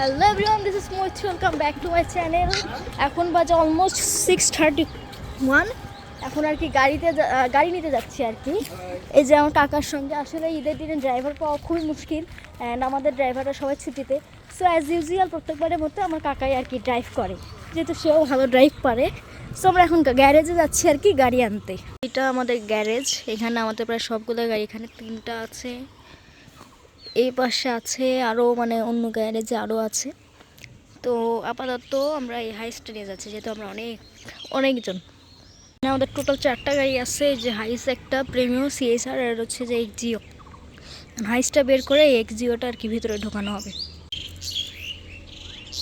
Hello everyone this is Mohit welcome back to my channel এখন বাজে almost six thirty one এখন আর কি গাড়িতে গাড়ি নিতে যাচ্ছি আর কি। এই যে আমার কাকার সঙ্গে। আসলে ঈদের দিনে ড্রাইভার পাওয়া খুবই মুশকিল অ্যান্ড আমাদের ড্রাইভাররা সবাই ছুটিতে। সো অ্যাজ ইউজুয়াল প্রত্যেকবারের মতো আমার কাকাই আর কি ড্রাইভ করে। যেহেতু সেও ভালো ড্রাইভ পারে। সো আমরা এখন গ্যারেজে যাচ্ছি আর কি গাড়ি আনতে। এটা আমাদের গ্যারেজ এখানে আমাদের প্রায় সবগুলো গাড়ি, এখানে তিনটা আছে। এই পাশে আছে আরও মানে অন্য গ্যারেজে আরও আছে। তো আপাতত আমরা এই হাইসটা নিয়ে যাচ্ছি, যেহেতু আমরা অনেক, অনেকজন। আমাদের টোটাল চারটা গাড়ি আছে যে হাইস একটা প্রেমিও সিএসআর আর হচ্ছে যে এক জিও। হাইসটা বের করে এক জিওটা আর কি ভিতরে ঢোকানো হবে।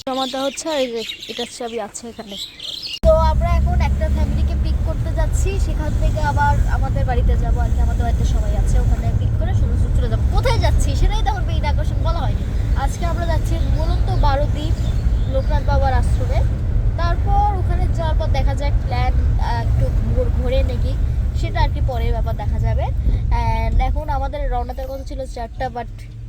জমাটা হচ্ছে আর এই যে, এটার চাবি আছে এখানে। তো আমরা এখন একটা ফ্যামিলিকে যাচ্ছি, সেখান থেকে আবার আমাদের বাড়িতে যাব, আর কি আমাদের বাড়িতে সবাই আছে, ওখানে পিক করে সোজা চলে যাব। কোথায় যাচ্ছি সেটাই তো আমার মেইন আকর্ষণ বলা হয়নি। আজকে আমরা যাচ্ছি মূলত বারোদ্বীপ লোকনাথ বাবার আশ্রমে। তারপর ওখানে যাওয়ার পর দেখা যায় প্ল্যান একটু ঘুর- নাকি সেটা আর কি পরের ব্যাপার দেখা যাবে। অ্যান্ড এখন আমাদের রওনাতের কথা ছিল চারটা বাট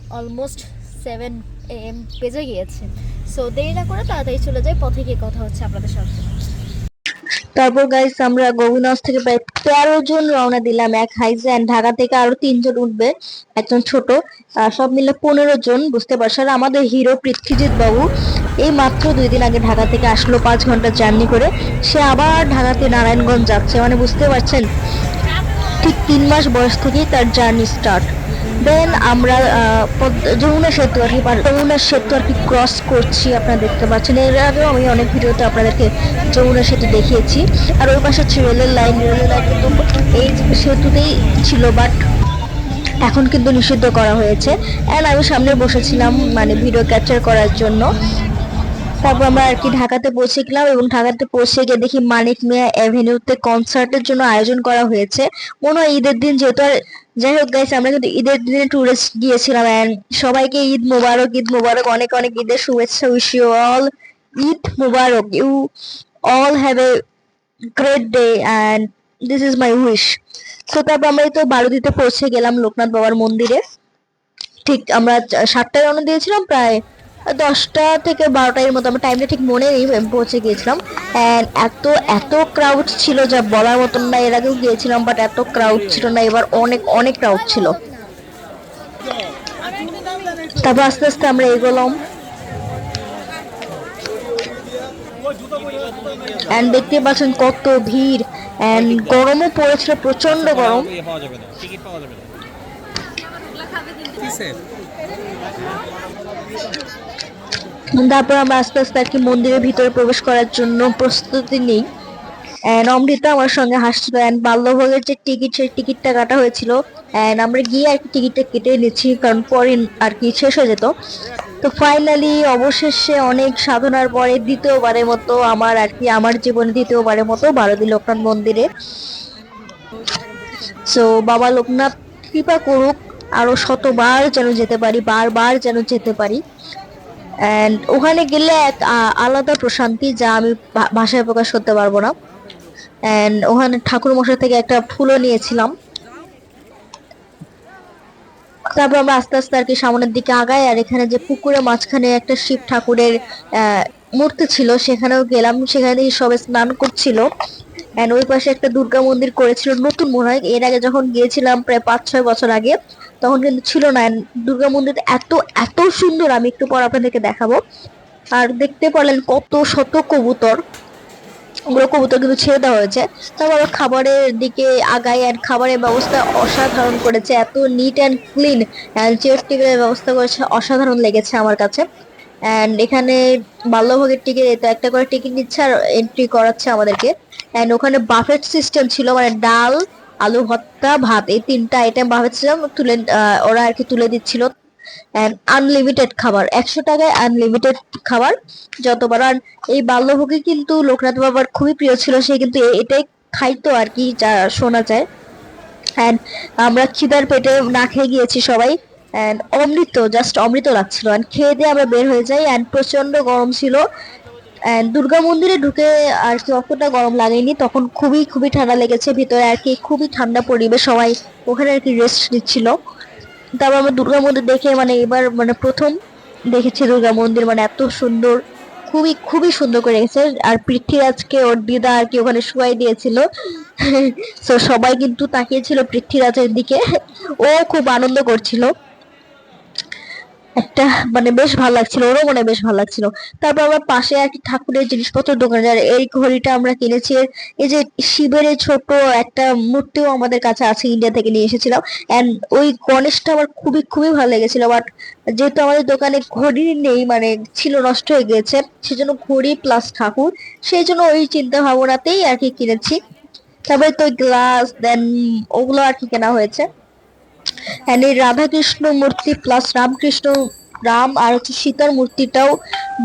অলমোস্ট সেভেন এম বেজে গিয়েছে। সো দেরি না করে তাড়াতাড়ি চলে যাই, পথে গিয়ে কথা হচ্ছে আপনাদের সাথে তারপর গাইস আমরা গোবিন্দগঞ্জ থেকে প্রায় তেরো জন রওনা দিলাম এক হাইজে অ্যান্ড ঢাকা থেকে আরও তিনজন উঠবে, একজন ছোট সব মিলে পনেরো জন, বুঝতে পারছ? আর আমাদের হিরো পৃথ্বীজিৎ বাবু, এই মাত্র দুই দিন আগে ঢাকা থেকে আসলো পাঁচ ঘণ্টা জার্নি করে, সে আবার ঢাকাতে নারায়ণগঞ্জ যাচ্ছে মানে বুঝতে পারছেন? ঠিক তিন মাস বয়স থেকেই তার জার্নি স্টার্ট। দেন আমরা যমুনা সেতু আর কি যমুনা সেতু আর কি ক্রস করছি, আপনারা দেখতে পাচ্ছেন। এর আগেও আমি অনেক ভিডিওতে আপনাদেরকে যমুনা সেতু দেখিয়েছি। আর ওই পাশে হচ্ছে রেলের লাইন রেলের লাইন কিন্তু এই সেতুতেই ছিল বাট এখন কিন্তু নিষিদ্ধ করা হয়েছে। অ্যান্ড আমি সামনে বসেছিলাম মানে ভিডিও ক্যাপচার করার জন্য। তারপর আমরা আর কি ঢাকাতে পৌঁছে গেলাম এবং ঢাকাতে পৌঁছে গিয়ে দেখি মানিক মিয়া অ্যাভিনিউতে কনসার্টের জন্য আয়োজন করা হয়েছে। মনে হয় ঈদের দিন যেহেতু আর যাই হোক গাইস আমরা কিন্তু ঈদের দিনে ট্যুরিস্ট গিয়েছিলাম অ্যান্ড সবাইকে ঈদ মোবারক ঈদ মোবারক, অনেক অনেক ঈদের শুভেচ্ছা wish you all Eid Mubarak. You all have a great day and this is my wish তো তারপর আমরা তো বারোদিতে পৌঁছে গেলাম লোকনাথ বাবার মন্দিরে। ঠিক আমরা সাতটায় রওনা দিয়েছিলাম, প্রায় দশটা থেকে বারোটা এর মতো আমার টাইমটা ঠিক মনে নেই আমি পৌঁছে গিয়েছিলাম। অ্যান্ড এত এত ক্রাউড ছিল যা বলার মতন না এর আগেও গিয়েছিলাম বাট এত ক্রাউড ছিল না এবার অনেক অনেক ক্রাউড ছিল। তারপর আস্তে আস্তে আমরা এগোলাম। অ্যান্ড দেখতে পাচ্ছেন কত ভিড়। অ্যান্ড গরমও পড়েছিল প্রচণ্ড গরম। পাওয়া যাবে না টিকিট পাওয়া যাবে না। কিসের? তারপর আমরা আস্তে আস্তে আর কি মন্দিরের ভিতরে প্রবেশ করার জন্য প্রস্তুতি নিই। অ্যান্ড অমৃতা আমার সঙ্গে হাসছিল। অ্যান্ড বাল্যভোগের যে টিকিট সেই টিকিটটা কাটা হয়েছিল। অ্যান্ড আমরা গিয়ে আর কি টিকিটটা কেটে নিচ্ছি, কারণ পরে আর কি শেষ হয়ে যেত। তো ফাইনালি অবশেষে অনেক সাধনার পরে দ্বিতীয়বারের মতো আমার আর কি, আমার জীবনে দ্বিতীয়বারের মতো ভারতী লোকনাথ মন্দিরে। সো বাবা লোকনাথ কৃপা করুক আরও শতবার যেন যেতে পারি, বারবার যেন যেতে পারি। অ্যান্ড ওখানে গেলে এক আলাদা প্রশান্তি যা আমি ভাষায় প্রকাশ করতে পারব না। অ্যান্ড ওখানে ঠাকুর মশাই থেকে একটা ফুলও নিয়েছিলাম। তারপর আমরা আস্তে আস্তে আর কি সামনের দিকে আগাই, আর এখানে যে পুকুরের মাঝখানে একটা শিব ঠাকুরের মূর্তি ছিল, সেখানেও গেলাম। সেখানে সবাই স্নান করছিল। এন্ড ওই পাশে একটা দুর্গা মন্দির করেছিল নতুন মনে হয়। এর আগে যখন গিয়েছিলাম প্রায় পাঁচ ছয় বছর আগে, তখন কিন্তু ছিল না। দুর্গা মন্দির এত এত সুন্দর। আমি একটু পর আপনাদেরকে দেখাবো। আর দেখতে পারলেন কত শত কবুতর। ওগুলো কবুতর কিন্তু ছেড়ে দেওয়া হয়েছে। তারপর খাবারের দিকে আগাই আর খাবারের ব্যবস্থা অসাধারণ করেছে। এত neat and clean and chair টেবিলের ব্যবস্থা করেছে। অসাধারণ লেগেছে আমার কাছে। অ্যান্ড এখানে বাল্যভোগের টিকিট একটা করে টিকিট নিচ্ছে আর এন্ট্রি করাচ্ছে আমাদেরকে। অ্যান্ড ওখানে বাফেট সিস্টেম ছিল মানে ডাল, আলু ভর্তা, ভাত, এই তিনটা আইটেম বাফেট ছিল তুলে ওরা আর কি তুলে দিচ্ছিল। অ্যান্ড আনলিমিটেড খাবার, একশো টাকায় আনলিমিটেড খাবার, যতবার। আর এই বাল্যভোগে কিন্তু লোকনাথ বাবার খুবই প্রিয় ছিল, সে কিন্তু এটাই খাইতো আর কি যা শোনা যায়। অ্যান্ড আমরা খিদার পেটে না খেয়ে গিয়েছি সবাই। অ্যান্ড অমৃত জাস্ট অমৃত লাগছিল। অ্যান্ড খেয়ে দিয়ে আমরা বের হয়ে যাই। অ্যান্ড প্রচণ্ড গরম ছিল। দুর্গা মন্দিরে ঢুকে আর কি অতটা গরম লাগেনি। তখন খুবই খুবই ঠান্ডা লেগেছে। ভিতরে আর কি খুবই ঠান্ডা পরিবেশ। সবাই ওখানে আর কি রেস্ট নিচ্ছিল। তারপর আমরা দুর্গা মন্দির দেখে মানে এবার মানে প্রথম দেখেছি দুর্গা মন্দির। মানে এত সুন্দর, খুবই খুবই সুন্দর করে রেখেছে। আর পৃথ্বীরাজকে ওর দিদা আর কি ওখানে শুয়াই দিয়েছিল। তো সবাই কিন্তু তাকিয়েছিল পৃথ্বীরাজের দিকে। ও খুব আনন্দ করছিল। একটা মানে বেশ ভালো লাগছিল, ওরও মনে বেশ ভালো লাগছিল। তারপর আমরা পাশে কি ঠাকুরের জিনিসপত্র দোকানে আর এই ঘড়িটা আমরা কিনেছি। এই যে শিবের ছোট একটা মূর্তিও আমাদের কাছে আছে ইন্ডিয়া থেকে নিয়ে এসেছিলাম। অ্যান্ড ওই গণেশটা আমার খুবই খুবই ভালো লেগেছিল। বাট যেহেতু আমাদের দোকানে ঘড়ি নেই মানে ছিল নষ্ট হয়ে গিয়েছে, সেজন্য ঘড়ি প্লাস ঠাকুর, সেই জন্য ওই চিন্তা ভাবনাতেই আর কি কিনেছি। তারপরে তো গ্লাস দেন ওগুলো আর কি কেনা হয়েছে। এন্ড এই রাধাকৃষ্ণ মূর্তি প্লাস রামকৃষ্ণ, রাম আর হচ্ছে সীতার মূর্তিটাও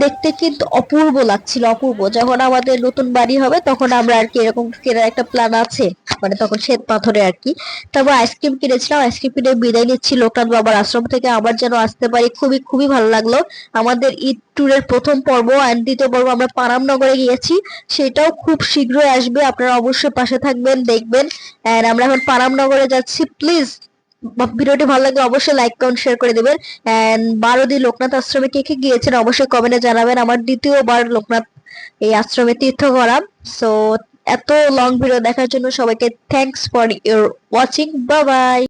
দেখতে কিন্তু অপূর্ব লাগছিল, অপূর্ব। যখন আমাদের নতুন বাড়ি হবে, তখন আমরা আর কি এরকম কেনার একটা প্ল্যান আছে। মানে তখন শ্বেত পাথরে আর কি। তারপর আইসক্রিম কিনেছিলাম আইসক্রিম কিনে বিদায় নিচ্ছি লোকনাথ বাবার আশ্রম থেকে। আবার যেন আসতে পারি খুবই খুবই ভালো লাগল। আমাদের ঈদ ট্যুরের প্রথম পর্ব অ্যান্ড দ্বিতীয় পর্ব আমরা পানামনগরে গিয়েছি। সেটাও খুব শীঘ্রই আসবে, আপনারা অবশ্যই পাশে থাকবেন, দেখবেন। এন্ড আমরা এখন পানামনগরে যাচ্ছি প্লিজ ভিডিওটি ভালো লাগলে অবশ্যই লাইক কমেন্ট শেয়ার করে দেবেন। বারো দিন লোকনাথ আশ্রমে কে কে গিয়েছেন অবশ্যই কমেন্টে জানাবেন। আমার দ্বিতীয়বার লোকনাথ এই আশ্রমে তীর্থ করা সো এত লং ভিডিও দেখার জন্য সবাইকে থ্যাংকস ফর ইউর ওয়াচিং বা বাই